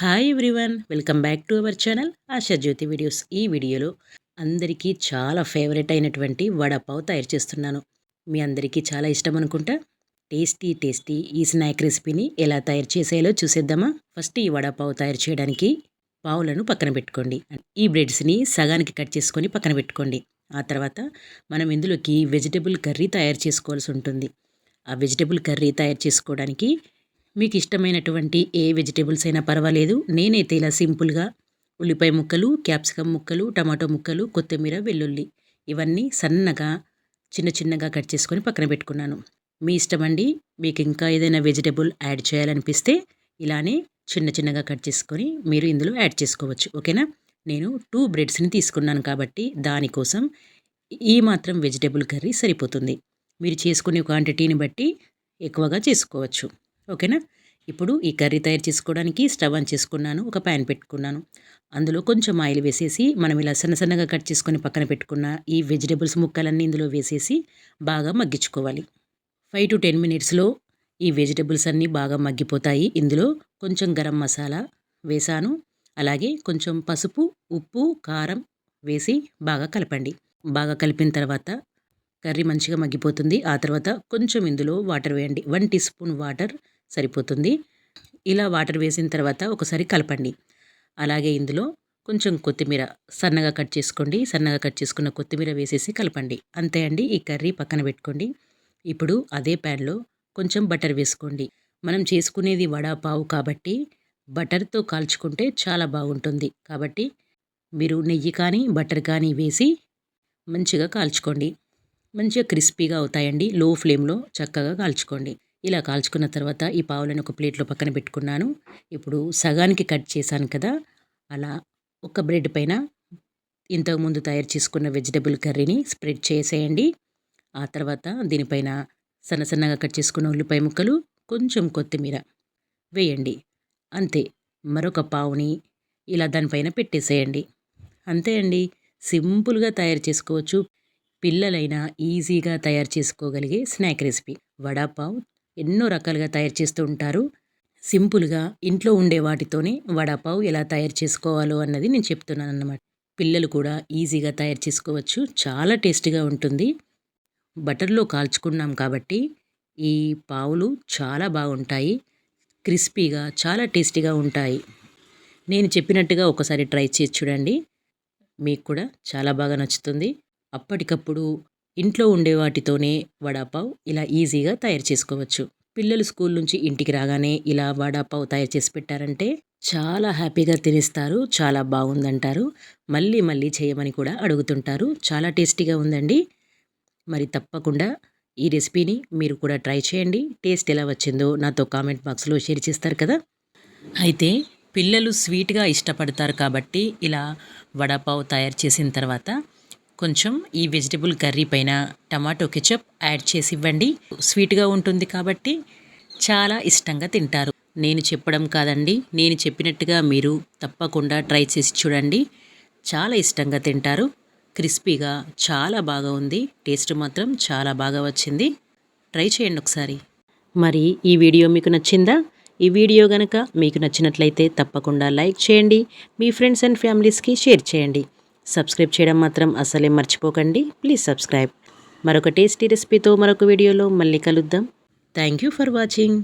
Hi everyone welcome back to our channel Ashajyoti videos ఈ వీడియోలో అందరికీ చాలా ఫేవరెట్ అయినటువంటి వడపావ్ తయారు చేస్తున్నాను. మీ అందరికీ చాలా ఇష్టం అనుకుంటా? టేస్టీ టేస్టీ ఈ స్నాక్ రెసిపీని ఎలా తయారు చేసేయాలో చూసేద్దామా? ఫస్ట్ ఈ వడపావ్ తయారు చేయడానికి పావులను పక్కన పెట్టుకోండి. ఈ బ్రెడ్స్ని సగానికి కట్ చేసుకొని పక్కన పెట్టుకోండి. ఆ తర్వాత మనం ఇందులోకి వెజిటబుల్ కర్రీ తయారు చేసుకోవాల్సి ఉంటుంది. ఆ వెజిటబుల్ కర్రీ తయారు చేసుకోవడానికి మీకు ఇష్టమైనటువంటి ఏ వెజిటేబుల్స్ అయినా పర్వాలేదు. నేనైతే ఇలా సింపుల్గా ఉల్లిపాయ ముక్కలు క్యాప్సికమ్ ముక్కలు టమాటో ముక్కలు కొత్తిమీర వెల్లుల్లి ఇవన్నీ సన్నగా చిన్న చిన్నగా కట్ చేసుకొని పక్కన పెట్టుకున్నాను. మీ ఇష్టం అండి. మీకు ఇంకా ఏదైనా వెజిటేబుల్ యాడ్ చేయాలనిపిస్తే ఇలానే చిన్న చిన్నగా కట్ చేసుకొని మీరు ఇందులో యాడ్ చేసుకోవచ్చు. ఓకేనా? నేను టూ బ్రెడ్స్ని తీసుకున్నాను కాబట్టి దానికోసం ఈ మాత్రం వెజిటేబుల్ కర్రీ సరిపోతుంది. మీరు చేసుకునే క్వాంటిటీని బట్టి ఎక్కువగా చేసుకోవచ్చు. ఓకేనా? ఇప్పుడు ఈ కర్రీ తయారు చేసుకోవడానికి స్టవ్ ఆన్ చేసుకున్నాను ఒక ప్యాన్ పెట్టుకున్నాను. అందులో కొంచెం ఆయిల్ వేసేసి మనం ఇలా సన్న సన్నగా కట్ చేసుకొని పక్కన పెట్టుకున్న ఈ వెజిటేబుల్స్ ముక్కలన్నీ ఇందులో వేసేసి బాగా మగ్గించుకోవాలి. ఫైవ్ టు టెన్ మినిట్స్లో ఈ వెజిటేబుల్స్ అన్నీ బాగా మగ్గిపోతాయి. ఇందులో కొంచెం గరం మసాలా వేసాను. అలాగే కొంచెం పసుపు ఉప్పు కారం వేసి బాగా కలపండి. బాగా కలిపిన తర్వాత కర్రీ మంచిగా మగ్గిపోతుంది. ఆ తర్వాత కొంచెం ఇందులో వాటర్ వేయండి. వన్ టీ స్పూన్ వాటర్ సరిపోతుంది. ఇలా వాటర్ వేసిన తర్వాత ఒకసారి కలపండి. అలాగే ఇందులో కొంచెం కొత్తిమీర సన్నగా కట్ చేసుకోండి. సన్నగా కట్ చేసుకున్న కొత్తిమీర వేసేసి కలపండి. అంతే అండి ఈ కర్రీ పక్కన పెట్టుకోండి. ఇప్పుడు అదే ప్యాన్లో కొంచెం బటర్ వేసుకోండి. మనం చేసుకునేది వడాపావు కాబట్టి బటర్తో కాల్చుకుంటే చాలా బాగుంటుంది. కాబట్టి మీరు నెయ్యి కానీ బటర్ కానీ వేసి మంచిగా కాల్చుకోండి. మంచిగా క్రిస్పీగా అవుతాయండి. లో ఫ్లేమ్లో చక్కగా కాల్చుకోండి. ఇలా కాల్చుకున్న తర్వాత ఈ పావులను ఒక ప్లేట్లో పక్కన పెట్టుకున్నాను. ఇప్పుడు సగానికి కట్ చేశాను కదా అలా ఒక బ్రెడ్ పైన ఇంతకుముందు తయారు చేసుకున్న వెజిటబుల్ కర్రీని స్ప్రెడ్ చేసేయండి. ఆ తర్వాత దీనిపైన సన్న సన్నగా కట్ చేసుకున్న ఉల్లిపాయ ముక్కలు కొంచెం కొత్తిమీర వేయండి. అంతే మరొక పావుని ఇలా దానిపైన పెట్టేసేయండి. అంతే అండి సింపుల్గా తయారు చేసుకోవచ్చు. పిల్లలైనా ఈజీగా తయారు చేసుకోగలిగే స్నాక్ రెసిపీ. వడాపావ్ ఎన్నో రకాలుగా తయారు చేస్తూ ఉంటారు. సింపుల్గా ఇంట్లో ఉండే వాటితోనే వడాపావు ఎలా తయారు చేసుకోవాలో అన్నది నేను చెప్తున్నాను అన్నమాట పిల్లలు కూడా ఈజీగా తయారు చేసుకోవచ్చు. చాలా టేస్టీగా ఉంటుంది. బటర్లో కాల్చుకున్నాం కాబట్టి ఈ పావులు చాలా బాగుంటాయి. క్రిస్పీగా చాలా టేస్టీగా ఉంటాయి. నేను చెప్పినట్టుగా ఒకసారి ట్రై చేసి చూడండి. మీకు కూడా చాలా బాగా నచ్చుతుంది. అప్పటికప్పుడు ఇంట్లో ఉండే వాటితోనే వడాపావ్ ఇలా ఈజీగా తయారు చేసుకోవచ్చు. పిల్లలు స్కూల్ నుంచి ఇంటికి రాగానే ఇలా వడాపావ్ తయారు చేసి పెట్టారంటే చాలా హ్యాపీగా తినేస్తారు చాలా బాగుందంటారు. మళ్ళీ మళ్ళీ చేయమని కూడా అడుగుతుంటారు. చాలా టేస్టీగా ఉందండి. మరి తప్పకుండా ఈ రెసిపీని మీరు కూడా ట్రై చేయండి. టేస్ట్ ఎలా వచ్చిందో నాతో కామెంట్ బాక్స్లో షేర్ చేస్తారు కదా. అయితే పిల్లలు స్వీట్గా ఇష్టపడతారు కాబట్టి ఇలా వడాపావ్ తయారు చేసిన తర్వాత కొంచెం ఈ వెజిటబుల్ కర్రీ పైన టమాటో కెచప్ యాడ్ చేసి ఇవ్వండి. స్వీట్గా ఉంటుంది కాబట్టి చాలా ఇష్టంగా తింటారు. నేను చెప్పడం కాదండి. నేను చెప్పినట్టుగా మీరు తప్పకుండా ట్రై చేసి చూడండి. చాలా ఇష్టంగా తింటారు. క్రిస్పీగా చాలా బాగా ఉంది. టేస్ట్ మాత్రం చాలా బాగా వచ్చింది. ట్రై చేయండి ఒకసారి. మరి ఈ వీడియో మీకు నచ్చిందా? ఈ వీడియో కనుక మీకు నచ్చినట్లయితే తప్పకుండా లైక్ చేయండి. మీ ఫ్రెండ్స్ అండ్ ఫ్యామిలీస్కి షేర్ చేయండి. సబ్స్క్రైబ్ చేయడం మాత్రం అసలే మర్చిపోకండి. Please subscribe. మరొక టేస్టీ రెసిపీతో మరొక వీడియోలో మళ్ళీ కలుద్దాం. Thank you for watching.